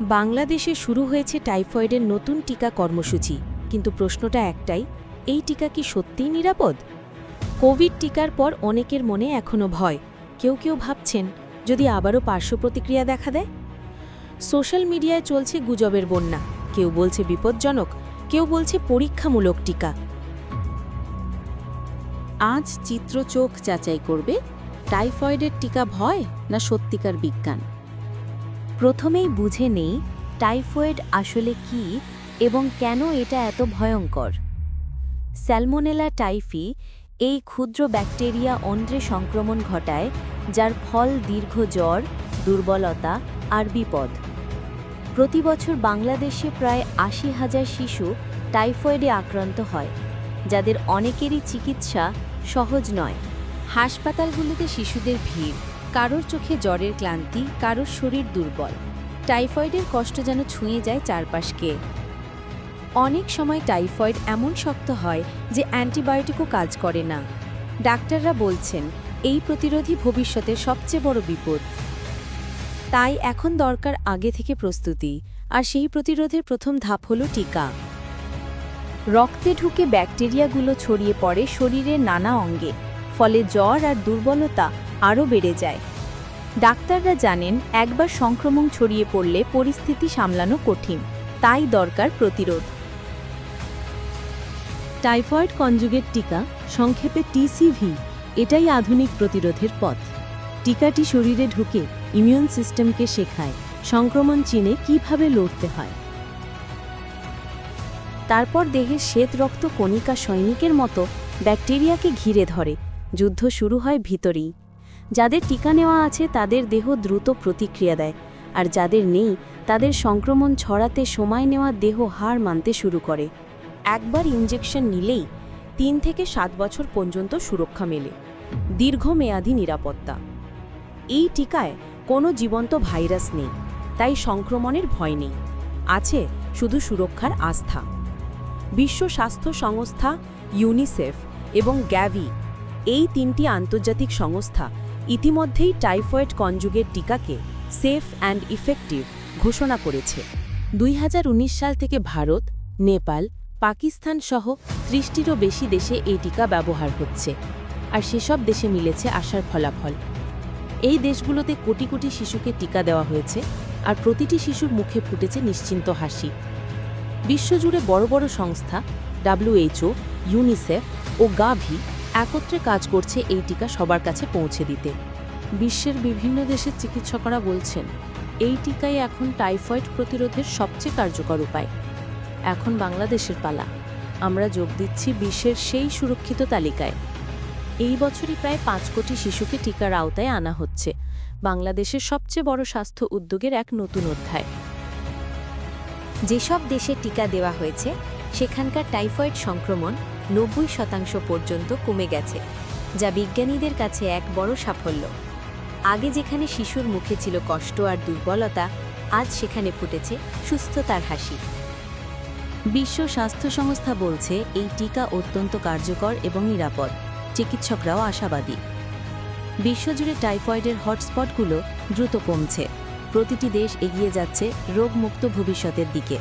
বাংলাদেশে শুরু হয়েছে টাইফয়েডের নতুন টিকা কর্মসূচি। কিন্তু প্রশ্নটা একটাই, এই টিকা কি সত্যিই নিরাপদ? কোভিড টিকার পর অনেকের মনে এখনও ভয়। কেউ কেউ ভাবছেন, যদি আবারও পার্শ্ব প্রতিক্রিয়া দেখা দেয়? সোশ্যাল মিডিয়ায় চলছে গুজবের বন্যা। কেউ বলছে বিপজ্জনক, কেউ বলছে পরীক্ষামূলক টিকা। আজ চিত্র চোখ যাচাই করবে, টাইফয়েডের টিকা ভয় না সত্যিকার বিজ্ঞান? প্রথমেই বুঝে নেই টাইফয়েড আসলে কি এবং কেন এটা এত ভয়ঙ্কর। স্যালমোনেলা টাইফি এই ক্ষুদ্র ব্যাকটেরিয়া অন্ধ্রে সংক্রমণ ঘটায়, যার ফল দীর্ঘ জ্বর, দুর্বলতা আর বিপদ। প্রতি বছর বাংলাদেশে প্রায় আশি হাজার শিশু টাইফয়েডে আক্রান্ত হয়, যাদের অনেকেরই চিকিৎসা সহজ নয়। হাসপাতালগুলিতে শিশুদের ভিড়। কারোর চোখে জ্বরের ক্লান্তি, কারোর শরীর দুর্বল। টাইফয়েডের কষ্ট যেন ছুঁয়ে যায় চারপাশকে। অনেক সময় টাইফয়েড এমন শক্ত হয় যে অ্যান্টিবায়োটিকও কাজ করে না। ডাক্তাররা বলছেন, এই প্রতিরোধী ভবিষ্যতের সবচেয়ে বড় বিপদ। তাই এখন দরকার আগে থেকে প্রস্তুতি, আর সেই প্রতিরোধের প্রথম ধাপ হল টিকা। রক্তে ঢুকে ব্যাকটেরিয়াগুলো ছড়িয়ে পড়ে শরীরের নানা অঙ্গে, ফলে জ্বর আর দুর্বলতা আরও বেড়ে যায়। ডাক্তাররা জানেন, একবার সংক্রমণ ছড়িয়ে পড়লে পরিস্থিতি সামলানো কঠিন, তাই দরকার প্রতিরোধ। টাইফয়েড কনজুগেট টিকা, সংক্ষেপে টিসিভি এটাই আধুনিক প্রতিরোধের পথ। টিকাটি শরীরে ঢুকে ইমিউন সিস্টেমকে শেখায়, সংক্রমণ চিনে কীভাবে লড়তে হয়। তারপর দেহের শ্বেত রক্ত কণিকা সৈনিকের মতো ব্যাকটেরিয়াকে ঘিরে ধরে, যুদ্ধ শুরু হয় ভিতরেই। যাদের টিকা নেওয়া আছে তাদের দেহ দ্রুত প্রতিক্রিয়া দেয়, আর যাদের নেই, তাদের সংক্রমণ ছড়াতে সময় নেওয়া দেহ হার মানতে শুরু করে। একবার ইঞ্জেকশন নিলেই তিন থেকে সাত বছর পর্যন্ত সুরক্ষা মেলে। দীর্ঘমেয়াদী নিরাপত্তা। এই টিকায় কোনো জীবন্ত ভাইরাস নেই, তাই সংক্রমণের ভয় নেই। আছে শুধু সুরক্ষার আস্থা। বিশ্ব স্বাস্থ্য সংস্থা, ইউনিসেফ এবং গ্যাভি এই তিনটি আন্তর্জাতিক সংস্থা ইতিমধ্যেই টাইফয়েড কনজুগের টিকাকে সেফ অ্যান্ড ইফেক্টিভ ঘোষণা করেছে। দুই হাজার উনিশ সাল থেকে ভারত, নেপাল, পাকিস্তান সহ ত্রিশটিরও বেশি দেশে এই টিকা ব্যবহার হচ্ছে আর সেসব দেশে মিলেছে আসার ফলাফল। এই দেশগুলোতে কোটি কোটি শিশুকে টিকা দেওয়া হয়েছে আর প্রতিটি শিশুর মুখে ফুটেছে নিশ্চিন্ত হাসি। বিশ্বজুড়ে বড় বড় সংস্থা ডাব্লিউএইচও ইউনিসেফ ও গাভি একত্রে কাজ করছে এই টিকা সবার কাছে পৌঁছে দিতে। বিশ্বের বিভিন্ন দেশের চিকিৎসকরা বলছেন, এই টিকাই এখন টাইফয়েড প্রতিরোধের সবচেয়ে কার্যকর উপায়। এখন বাংলাদেশের পালা। আমরা যোগ দিচ্ছি বিশ্বের সেই সুরক্ষিত তালিকায়। এই বছরই প্রায় পাঁচ কোটি শিশুকে টিকার আওতায় আনা হচ্ছে। বাংলাদেশের সবচেয়ে বড় স্বাস্থ্য উদ্যোগের এক নতুন অধ্যায়। যেসব দেশে টিকা দেওয়া হয়েছে, সেখানকার টাইফয়েড সংক্রমণ নব্বই শতাংশ পর্যন্ত কমে গেছে, যা বিজ্ঞানীদের কাছে এক বড় সাফল্য। আগে যেখানে শিশুর মুখে ছিল কষ্ট আর দুর্বলতা, আজ সেখানে ফুটেছে সুস্থতার হাসি। বিশ্ব স্বাস্থ্য সংস্থা বলছে, এই টিকা অত্যন্ত কার্যকর এবং নিরাপদ। চিকিৎসকরাও আশাবাদী। বিশ্বজুড়ে টাইফয়েডের হটস্পটগুলো দ্রুত কমছে। প্রতিটি দেশ এগিয়ে যাচ্ছে রোগমুক্ত ভবিষ্যতের দিকে।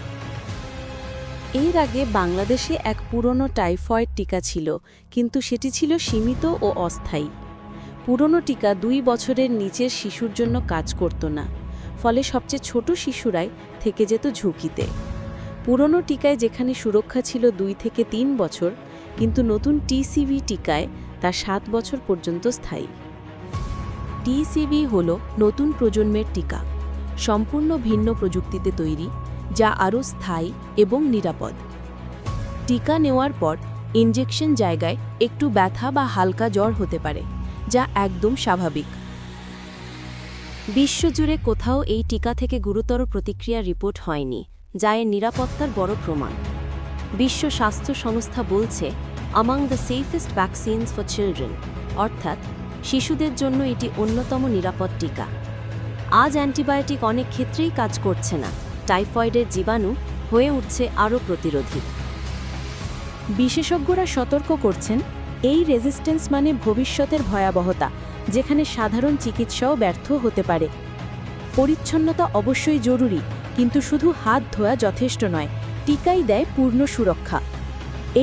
এর আগে বাংলাদেশে এক পুরনো টাইফয়েড টিকা ছিল, কিন্তু সেটি ছিল সীমিত ও অস্থায়ী। পুরনো টিকা দুই বছরের নিচের শিশুর জন্য কাজ করত না, ফলে সবচেয়ে ছোট শিশুরাই থেকে যেত ঝুঁকিতে। পুরনো টিকায় যেখানে সুরক্ষা ছিল দুই থেকে তিন বছর, কিন্তু নতুন টিসিভি টিকায় তা সাত বছর পর্যন্ত স্থায়ী। টিসিভি হল নতুন প্রজন্মের টিকা, সম্পূর্ণ ভিন্ন প্রযুক্তিতে তৈরি যা আরও স্থায়ী এবং নিরাপদ। টিকা নেওয়ার পর ইনজেকশন জায়গায় একটু ব্যথা বা হালকা জ্বর হতে পারে, যা একদম স্বাভাবিক। বিশ্বজুড়ে কোথাও এই টিকা থেকে গুরুতর প্রতিক্রিয়া রিপোর্ট হয়নি, যা এর নিরাপত্তার বড় প্রমাণ। বিশ্ব স্বাস্থ্য সংস্থা বলছে among the safest vaccines for children অর্থাৎ শিশুদের জন্য এটি অন্যতম নিরাপদ টিকা। আজ অ্যান্টিবায়োটিক অনেক ক্ষেত্রেই কাজ করছে না। টাইফয়েডের জীবাণু হয়ে উঠছে আরও প্রতিরোধী। বিশেষজ্ঞরা সতর্ক করছেন, এই রেজিস্ট্যান্স মানে ভবিষ্যতের ভয়াবহতা, যেখানে সাধারণ চিকিৎসাও ব্যর্থ হতে পারে। পরিচ্ছন্নতা অবশ্যই জরুরি, কিন্তু শুধু হাত ধোয়া যথেষ্ট নয়, টিকাই দেয় পূর্ণ সুরক্ষা।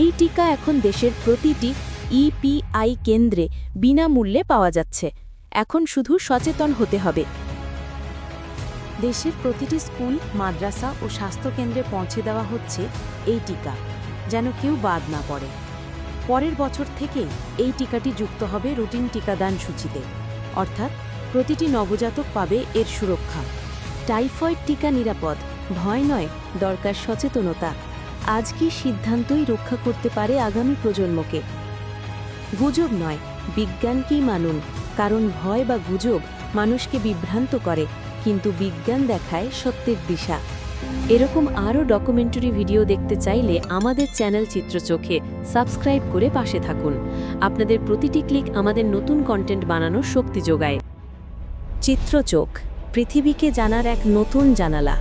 এই টিকা এখন দেশের প্রতিটি ইপিআই কেন্দ্রে বিনামূল্যে পাওয়া যাচ্ছে। এখন শুধু সচেতন হতে হবে। দেশের প্রতিটি স্কুল, মাদ্রাসা ও স্বাস্থ্যকেন্দ্রে পৌঁছে দেওয়া হচ্ছে এই টিকা, যেন কেউ বাদ না পড়ে। পরের বছর থেকেই এই টিকাটি যুক্ত হবে রুটিন টিকাদান সূচিতে। অর্থাৎ প্রতিটি নবজাতক পাবে এর সুরক্ষা। টাইফয়েড টিকা নিরাপদ, ভয় নয়, দরকার সচেতনতা। আজ কি সিদ্ধান্তই রক্ষা করতে পারে আগামী প্রজন্মকে? গুজব নয়, বিজ্ঞানকেই মানুন, কারণ ভয় বা গুজব মানুষকে বিভ্রান্ত করে। কিন্তু বিজ্ঞান দেখায় সত্যের দিশা। এরকম আরও ডকুমেন্টারি ভিডিও দেখতে চাইলে আমাদের চ্যানেল চিত্রচোখে সাবস্ক্রাইব করে পাশে থাকুন। আপনাদের প্রতিটি ক্লিক আমাদের নতুন কন্টেন্ট বানানোর শক্তি যোগায়। চিত্রচোখ পৃথিবীকে জানার এক নতুন জানালা।